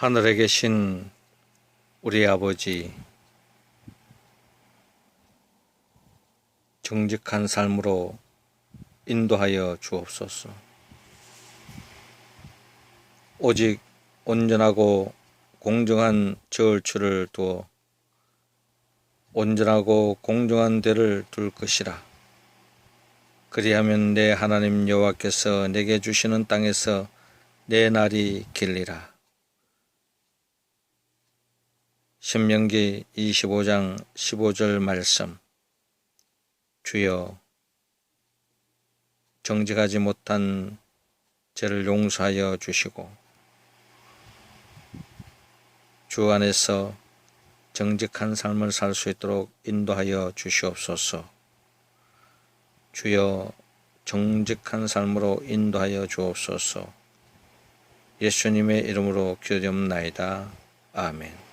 하늘에 계신 우리 아버지, 정직한 삶으로 인도하여 주옵소서. 오직 온전하고 공정한 저울추를 두어 온전하고 공정한 대를 둘 것이라. 그리하면 내 하나님 여호와께서 내게 주시는 땅에서 내 날이 길리라. 신명기 25장 15절 말씀 주여 정직하지 못한 죄를 용서하여 주시고 주 안에서 정직한 삶을 살 수 있도록 인도하여 주시옵소서. 주여 정직한 삶으로 인도하여 주옵소서. 예수님의 이름으로 기도드옵나이다. 아멘.